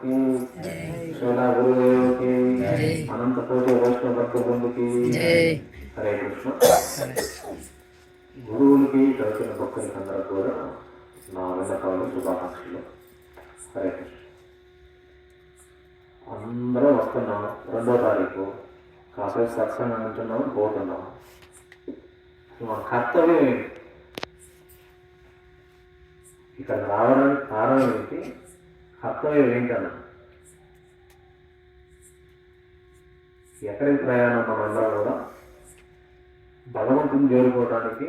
की श्रीला गुरुदेव की अनंत कोटि वैष्णव भक्त बृंद की హరే కృష్ణ గురువులకి కలిసిన భక్తులకి అందరూ కూడా నా విన్నపాలు శుభాకాంక్షలు హరే కృష్ణ అందరూ వస్తున్నాం రెండో తారీఖు కాసేపు సత్సంగం ఉంటున్నాం పోతున్నాం మన కర్తవ్యం ఏంటి ఇక్కడ రావడానికి కారణం ఏంటి కర్తవ్యం ఏంటన్నా ఎక్కడికి ప్రయాణం మనందరం కూడా భగవంతుని చేరుకోవడానికి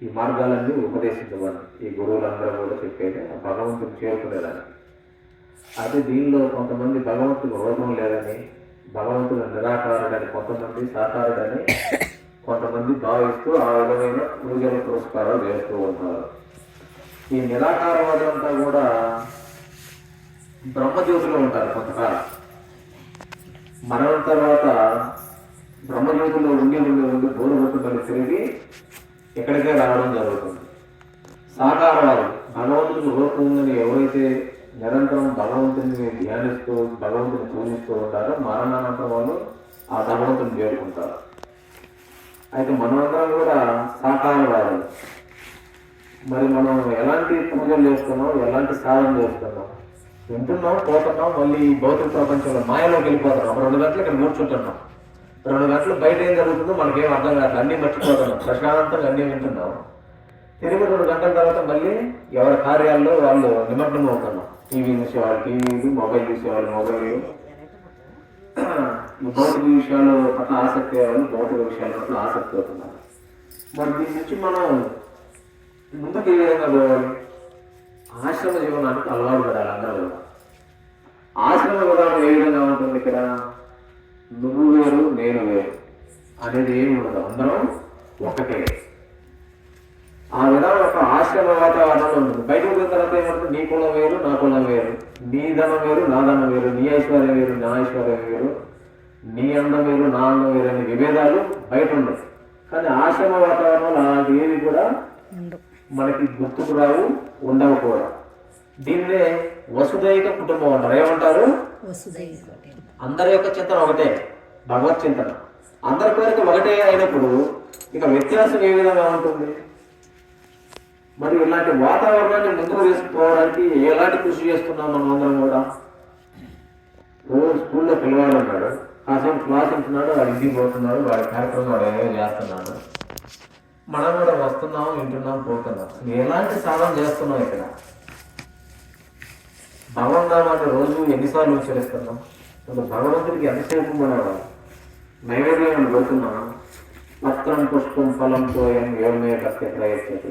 ఈ మార్గాలన్నీ ఉపదేశించబడి ఈ గురువులందరూ కూడా చెప్పేది ఆ భగవంతుని చేరుకునేదానికి అయితే దీనిలో కొంతమంది భగవంతుడు రోగం లేదని భగవంతుడు నిరాకారుడని కొంతమంది సాకారుడని కొంతమంది భావిస్తూ ఆ విధమైన పూజల పురస్కారాలు చేస్తూ ఉంటారు ఈ నిరాకారవాదంతా కూడా బ్రహ్మజ్యోతిలో ఉంటారు కొంతకాలం. మరణం తర్వాత బ్రహ్మజ్యోతిలో ఉండి ఉండి ఉండి బోధపట్టుకొని తిరిగి ఎక్కడికే రావడం జరుగుతుంది. సాకారవాదు భగవంతుని రూపం ఎవరైతే నిరంతరం భగవంతుని ధ్యానిస్తూ భగవంతుని పూజిస్తూ ఉంటారో మరణానంతరం వాళ్ళు ఆ భగవంతుని చేరుకుంటారు అయితే మనమందరం కూడా సాకారవాదులు. మరి మనం ఎలాంటి పూజలు చేస్తున్నాం? ఎలాంటి సాధన చేస్తున్నాం? వింటున్నాం పోతున్నాం మళ్ళీ భౌతిక ప్రపంచంలో మాయలోకి వెళ్ళిపోతున్నాం. రెండు గంటలు ఇక్కడ కూర్చుంటున్నాం. రెండు గంటలు బయట ఏం జరుగుతుందో మనకేం అర్థం కాదు. అన్నీ మర్చిపోతున్నాం. ప్రశాంతంగా అన్నీ వింటున్నాం. తిరిగి రెండు గంటల తర్వాత మళ్ళీ ఎవరి కార్యాల్లో వాళ్ళు నిమగ్నం అవుతున్నాం టీవీ చూసేవాళ్ళు టీవీలు మొబైల్ చూసేవాళ్ళు మొబైల్. భౌతిక విషయాలు పట్ల ఆసక్తి వాళ్ళు భౌతిక విషయాల పట్ల ఆసక్తి అవుతున్నారు మరి దీని నుంచి మనం ముందుకు ఏ విధంగా పోవాలి? ఆశ్రమ జీవనానికి అలవాటు పడాలి? కూడా ఆశ్రమ విధానం ఏ విధంగా ఉంటుంది ఇక్కడ? నువ్వు వేరు నేను వేరు. అనేది ఏమి ఉండదు. అందరం ఒకటే. ఆ విధానం ఒక ఆశ్రమ వాతావరణంలో ఉంటుంది. బయటకు పోయిన తర్వాత ఏమంటుంది నీ కులం వేరు నా కులం వేరు. నీ ధనం వేరు నా ధనం వేరు. నీ ఐశ్వర్యం వేరు నా ఐశ్వర్యం వేరు. నీ అందం వేరు నా అందం వేరు అనే విభేదాలు బయట ఉండవు. కానీ ఆశ్రమ వాతావరణంలో అలాంటి ఏవి కూడా మనకి గుర్తుకు రావు ఉండవు కూడా దీన్నే వసుదైక కుటుంబం అంటారు. ఏమంటారు? అందరి యొక్క చింతన ఒకటే భగవత్ చింతన. అందరి కోరిక ఒకటే అయినప్పుడు ఇక వ్యత్యాసం ఏ విధంగా ఉంటుంది? మరి ఇలాంటి వాతావరణాన్ని ముందుకు తీసుకుపోవడానికి ఎలాంటి కృషి చేస్తున్నాం మనం అందరం కూడా? రోజు స్కూల్లో పిల్లవాడు ఉన్నాడు కాసేపు క్లాస్ ఉంటున్నాడు వాడు ఇంటికి పోతున్నాడు వాడి కార్యక్రమం వాడు ఏదో చేస్తున్నాడు. మనం కూడా వస్తున్నాం వింటున్నాం పోతున్నాం. ఎలాంటి సాధన చేస్తున్నాం ఇక్కడ? భగవన్నామాన్ని రోజు ఎన్నిసార్లు ఉచ్చరిస్తున్నాం అసలు భగవంతుడికి ఎంతసేపు మన నైవేద్యం పోతున్నాం పత్రం పుష్పం ఫలంతో ఏం ఏమే భక్తి ప్రయత్నది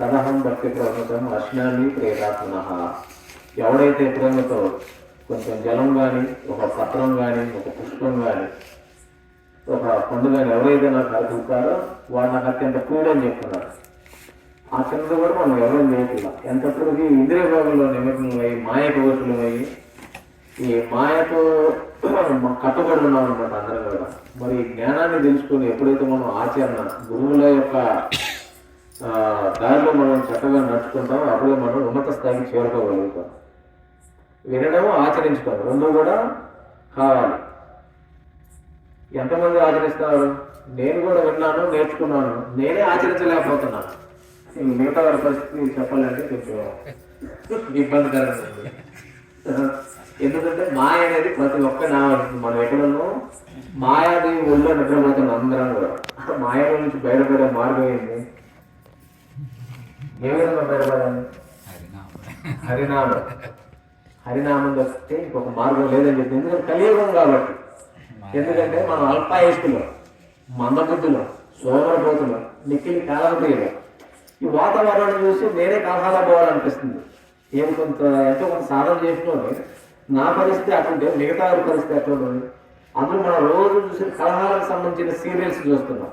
తదహం భక్తి ప్రవృతం అశ్నాన్ని ప్రేరాత్మన ఎవడైతే ప్రేమతో కొంచెం జలం కానీ ఒక పత్రం కానీ ఒక పుష్పం కానీ ఒక పండు ఎవరైతే నాకు అడుగుతారో వాడు నాకు అత్యంత కూడని చెప్తున్నారు. ఆ చిన్నది కూడా మనం ఎవరు చేయట్లా ఎంతప్పటికీ ఇంద్రియ భాగంలో నిమగ్నమై మాయ కోసులమై ఈ మాయతో మనం కట్టుబడి ఉన్నాం అనమాట అందరం కూడా. మరి జ్ఞానాన్ని తెలుసుకొని ఎప్పుడైతే మనం ఆచరణ గురువుల యొక్క దారిలో మనం చక్కగా నడుచుకుంటామో అప్పుడే మనం ఉన్నత స్థాయికి చేరుకోగలుగుతాం. వినడం ఆచరించుకోం రెండు కూడా కావాలి. ఎంతమంది ఆచరిస్తారు? నేను కూడా విన్నాను నేర్చుకున్నాను. నేనే ఆచరించలేకపోతున్నాను. మిగతా వారి పరిస్థితి చెప్పాలంటే కొంచెం ఇబ్బందికరంగా ఎందుకంటే మాయ అనేది ప్రతి ఒక్క నా మనం ఎక్కడనో మాయాది ఒళ్ళో నిద్రపోతున్నాం అందరం కూడా. మాయ నుంచి బయటపడే మార్గం ఏంటి ఏ విధంగా బయటపడాలి? హరినామం. హరినామం తప్పితే ఇంకొక మార్గం లేదని చెప్పి ఎందుకంటే కలియుగం కాబట్టి. ఎందుకంటే మనం అల్పాయుష్కులు మందబుద్ధిలో సోమరపోతులో నిక్కిలి కాలమతీయులు ఈ వాతావరణం చూసి నేనే కలహాల పోవాలనిపిస్తుంది ఏం కొంత ఎంతో కొంత సాధన చేసినోని నా పరిస్థితి అటుంటే మిగతా వారి పరిస్థితి అటువంటి అందులో మనం రోజు చూసి కలహాలకు సంబంధించిన సీరియల్స్ చూస్తున్నాం.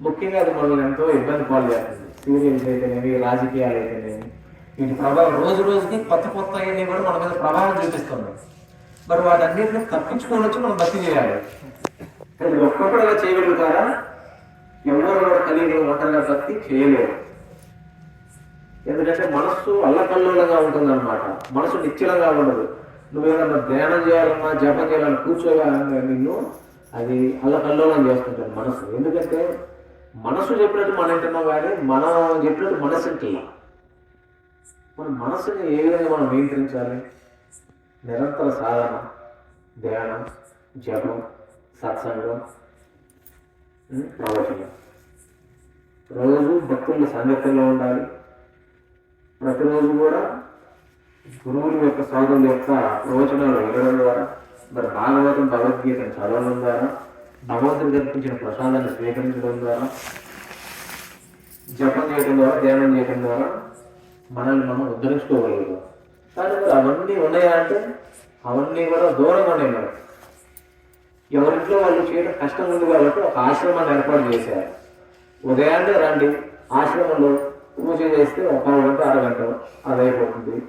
ముఖ్యంగా అది మనల్ని ఎంతో ఇబ్బంది పాలు చేస్తుంది సీరియల్స్ అయితేనేవి రాజకీయాలు అయితేనేవి వీటి ప్రభావం రోజు రోజుకి కొత్త కొత్త అయినవి కూడా మన మీద ప్రభావం చూపిస్తున్నాయి. మరి వాటన్నిటిని తప్పించుకోవచ్చు మనం భక్తి చేయాలి. కానీ ఒక్కొక్కడుగా చేయగలుగుతారా? ఎవరు కూడా కలిగిన ఒంటరిగా భక్తి చేయలేరు. ఎందుకంటే మనస్సు అల్లకల్లోలంగా ఉంటుంది అనమాట మనసు నిత్యలంగా ఉండదు. నువ్వేదన్నా ధ్యానం చేయాలన్నా జపం చేయాలన్నా కూర్చోగానే నిన్ను అది అల్లకల్లోలం చేస్తుంటాను మనసు ఎందుకంటే మనసు చెప్పినట్టు మనం వింటున్నాం కానీ మనం చెప్పినట్టు మనసు వింటున్నాం. మన మనసుని ఏ విధంగా మనం నియంత్రించాలి? నిరంతర సాధన ధ్యానం జపం సత్సంగం ఆలోచన రోజు భక్తుల సంగతిలో ఉండాలి. ప్రతిరోజు కూడా గురువుల యొక్క సాధన యొక్క ప్రవచనాలు వినడం ద్వారా మరి భాగవతం భగవద్గీతను చదవడం ద్వారా భగవంతుడు కల్పించిన ప్రసాదాన్ని స్వీకరించడం ద్వారా జపం చేయడం ద్వారా ధ్యానం చేయడం ద్వారా మనల్ని మనం ఉద్ధరించుకోగలుగుతాం. కానీ అవన్నీ ఉన్నాయా అంటే అవన్నీ కూడా దూరంగా ఉన్నాయి. మనకి ఎవరింట్లో వాళ్ళు చేయడం కష్టం ఉంది కాబట్టి ఒక ఆశ్రమాన్ని ఏర్పాటు చేశారు. ఉదయాన్నే రండి. ఆశ్రమంలో పూజ చేస్తే ఒక గంట అరగంట అది అయిపోతుంది.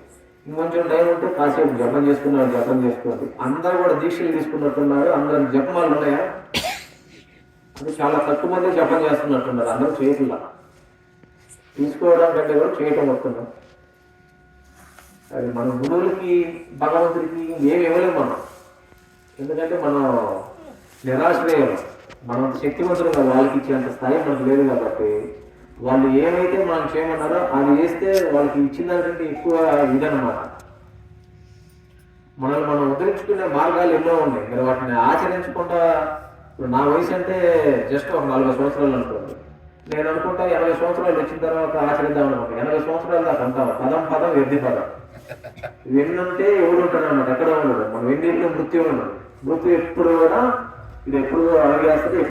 ఇంకొంచెం టైం ఉంటే కాసేపు జపం చేసుకున్నారు జపం చేసుకోండి. అందరూ కూడా దీక్షలు తీసుకున్నట్టున్నారు. అందరు జపమాలు ఉన్నాయా? అది చాలా తక్కువ మంది జపం చేస్తున్నట్టున్నారు. అందరూ చేయట్లా. తీసుకోవడం కంటే కూడా చేయటం వస్తున్నాం అది మన గురువులకి భగవంతుడికి ఏమి ఇవ్వలేము మనం. ఎందుకంటే మనం నిరాశ్రయం మనం కదా వాళ్ళకి ఇచ్చేంత స్థాయి మనకు లేదు కాబట్టి వాళ్ళు ఏమైతే మనం చేయమన్నారో అది చేస్తే వాళ్ళకి ఇచ్చిన దానికంటే ఎక్కువ ఇదన్నమాట. మనల్ని మనం ఉద్ధరించుకునే మార్గాలు ఎన్నో ఉన్నాయి. మీరు వాటిని ఆచరించకుండా ఇప్పుడు నా వయసు అంటే జస్ట్ ఒక నలభై సంవత్సరాలు అనుకోండి. నేను అనుకుంటా ఎనభై సంవత్సరాలు వచ్చిన తర్వాత ఆచరిద్దాం అనుకుంటా. ఎనభై సంవత్సరాలు దాకా అంటాం పదం పదం ఎద్ది పదం. వెన్నుంటే ఎవడు ఉంటాడు అన్నమాట ఎక్కడ ఉండడు. మనం వెన్నీళ్ళు మృత్యు ఉండదు మృత్యు ఎప్పుడు కూడా ఇది ఎప్పుడు అడిగేస్తే